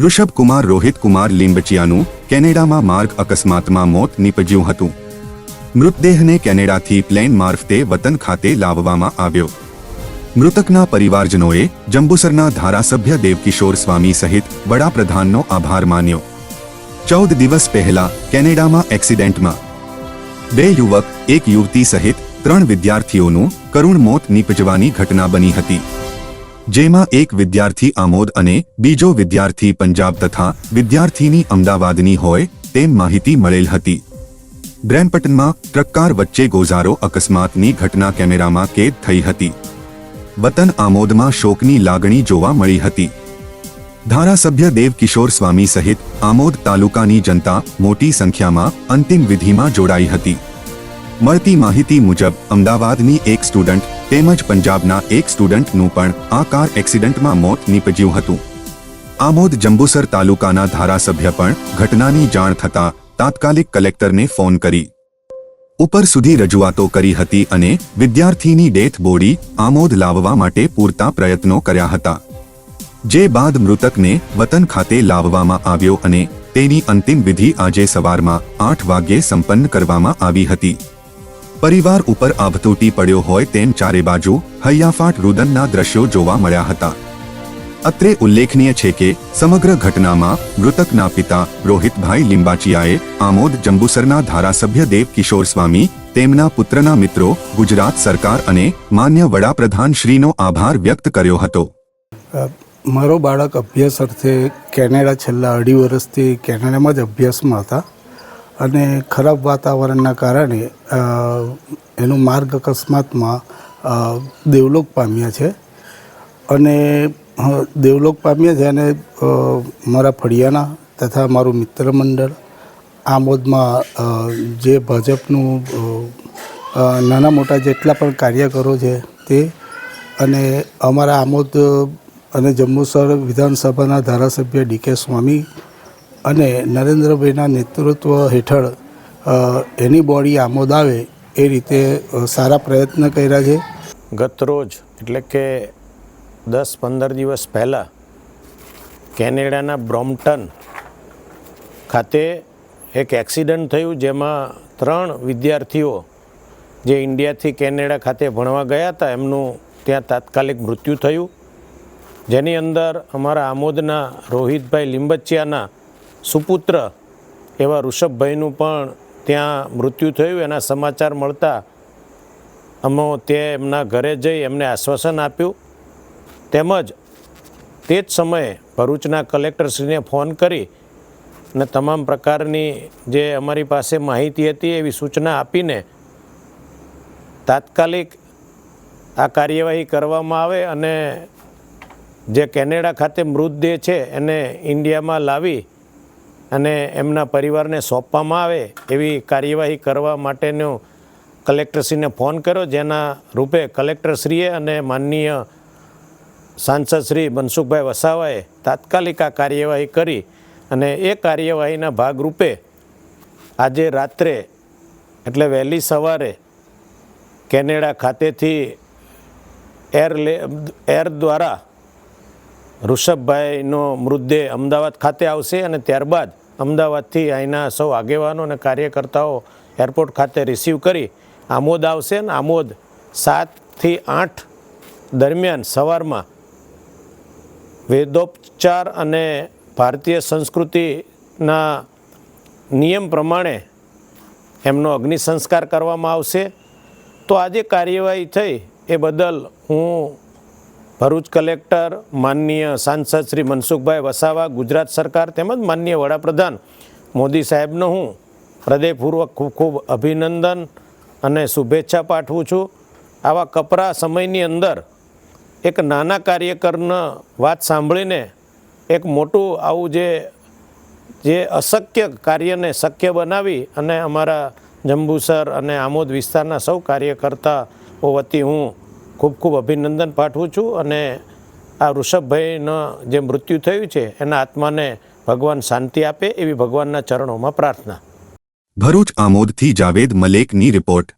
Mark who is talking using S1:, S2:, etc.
S1: ઋષભકુમાર રોહિતકુમાર લીંબચિયાનું કેનેડામાં માર્ગ અકસ્માતમાં મોત નીપજ્યું હતું. મૃતદેહને કેનેડાથી પ્લેન મારફતે વતન ખાતે લાવવામાં આવ્યો. મૃતકના પરિવારજનોએ જંબુસરના ધારાસભ્ય દેવકિશોર સ્વામી સહિત વડાપ્રધાનનો આભાર માન્યો. ચૌદ દિવસ પહેલા કેનેડામાં એક્સિડેન્ટમાં બે યુવક, એક યુવતી સહિત ત્રણ વિદ્યાર્થીઓનું કરુણ મોત નીપજવાની ઘટના બની હતી. જેમાં એક વિદ્યાર્થી આમોદ અને બીજો વિદ્યાર્થી પંજાબ તથા વિદ્યાર્થીની અમદાવાદની હોય તેમ માહિતી મળેલ હતી. બ્રેમ્પટનમાં ટ્રક્કાર વચ્ચે ગોઝારો અકસ્માતની ઘટના કેમેરામાં કેદ થઈ હતી. વતન આમોદમાં શોકની લાગણી જોવા મળી હતી. ધારાસભ્ય દેવ કિશોર સ્વામી સહિત આમોદ તાલુકાની જનતા મોટી સંખ્યામાં અંતિમ વિધિમાં જોડાઈ હતી. મળતી માહિતી મુજબ અમદાવાદની એક સ્ટુડન્ટ તેમજ પંજાબના એક સ્ટુડન્ટનું પણ આ કાર એક્સિડન્ટમાં મોત નીપજ્યું હતું. આમોદ જંબુસર તાલુકાના ધારાસભ્ય પણ ઘટનાની જાણ થતાં તાત્કાલિક કલેક્ટરને ફોન કરી. ઉપર સુધી રજૂઆતો કરી હતી અને વિદ્યાર્થીની ડેથ બોડી આમોદ લાવવા માટે પૂરતા પ્રયત્નો કર્યા હતા. જે બાદ મૃતકને વતન ખાતે લાવવામાં આવ્યો અને તેની અંતિમ વિધિ આજે સવારમાં આઠ વાગ્યે સંપન્ન કરવામાં આવી હતી. પરિવાર ઉપર આભ તૂટી પડ્યો હોય તેમ ચારે બાજુ હૈયાફાટ રુદનના દ્રશ્યો જોવા મળ્યા હતા. અત્રે ઉલ્લેખનીય છે કે સમગ્ર ઘટનામાં મૃતકના પિતા રોહિતભાઈ લિંબાચિયાએ આમોદ જંબુસરના ધારાસભ્ય દેવ કિશોર સ્વામી, તેમના પુત્રના મિત્રો, ગુજરાત સરકાર અને માન્ય વડાપ્રધાન શ્રીનો આભાર વ્યક્ત કર્યો હતો.
S2: મારો બાળક અભ્યાસ અર્થે કેનેડા છેલ્લા અઢી વર્ષથી કેનેડામાં જ અભ્યાસમાં હતા. અને ખરાબ વાતાવરણના કારણે એનું માર્ગ અકસ્માતમાં દેવલોક પામ્યા છે. અને દેવલોક પામ્યા છે અને મારા ફળિયાના તથા મારું મિત્ર મંડળ આમોદમાં અ, જે ભાજપનું નાના મોટા જેટલા પણ કાર્યકરો છે તે અને અમારા આમોદ અને જંબુસર વિધાનસભાના ધારાસભ્ય ડીકે સ્વામી અને નરેન્દ્રભાઈના નેતૃત્વ હેઠળ એની બોડી આમોદ આવે એ રીતે સારા પ્રયત્ન કર્યા છે.
S3: ગત રોજ, એટલે કે દસ પંદર દિવસ પહેલાં, કેનેડાના બ્રોમ્પટન ખાતે એક એક્સિડન્ટ થયું જેમાં ત્રણ વિદ્યાર્થીઓ જે ઇન્ડિયાથી કેનેડા ખાતે ભણવા ગયા હતા, એમનું ત્યાં તાત્કાલિક મૃત્યુ થયું. જેની અંદર અમારા આમોદના રોહિતભાઈ લીંબચિયાના સુપુત્ર એવા ઋષભભાઈનું પણ ત્યાં મૃત્યુ થયું, એના સમાચાર મળતા અમે તે એમના ઘરે જઈ એમને આશ્વાસન આપ્યું. તેમજ તે જ સમયે ભરૂચના કલેક્ટરશ્રીને ફોન કરી અને તમામ પ્રકારની જે અમારી પાસે માહિતી હતી એવી સૂચના આપીને તાત્કાલિક આ કાર્યવાહી કરવામાં આવે અને જે કેનેડા ખાતે મૃતદેહ છે એને ઇન્ડિયામાં લાવી અને એમના પરિવારને સોંપવામાં આવે એવી કાર્યવાહી કરવા માટેનો કલેક્ટરશ્રીને ફોન કર્યો, જેના રૂપે કલેક્ટરશ્રીએ અને માનનીય સાંસદ શ્રી મનસુખભાઈ વસાવાએ તાત્કાલિક આ કાર્યવાહી કરી અને એ કાર્યવાહીના ભાગરૂપે આજે રાત્રે, એટલે વહેલી સવારે કેનેડા ખાતેથી એર એર દ્વારા ઋષભભાઈનો મૃતદેહ અમદાવાદ ખાતે આવશે અને ત્યારબાદ અમદાવાદથી અહીંના સૌ આગેવાનો અને કાર્યકર્તાઓ એરપોર્ટ ખાતે રિસીવ કરી આમોદ આવશે અને આમોદ સાતથી આઠ દરમિયાન સવારમાં વેદોપચાર અને ભારતીય સંસ્કૃતિના નિયમ પ્રમાણે એમનો અગ્નિ સંસ્કાર કરવામાં આવશે. તો આજે કાર્યવાહી થઈ એ બદલ હું ભરૂચ કલેક્ટર, માનનીય સાંસદ શ્રી મનસુખભાઈ વસાવા, ગુજરાત સરકાર તેમજ માનનીય વડાપ્રધાન મોદી સાહેબનો હું હૃદયપૂર્વક ખૂબ ખૂબ અભિનંદન અને શુભેચ્છા પાઠવું છું. આવા કપરા સમયની અંદર એક નાના કાર્યકરના વાત સાંભળીને એક મોટું આવું જે જે અશક્ય કાર્યને શક્ય બનાવી અને અમારા જંબુસર અને આમોદ વિસ્તારના સૌ કાર્યકર્તાઓ વતી હું ખૂબ ખૂબ અભિનંદન પાઠવું છું અને આ ઋષભભાઈનો જે મૃત્યુ થયું છે, એના આત્માને ભગવાન શાંતિ આપે એવી ભગવાનના ચરણોમાં પ્રાર્થના.
S1: ભરૂચ આમોદથી જાવેદ મલેકની રિપોર્ટ.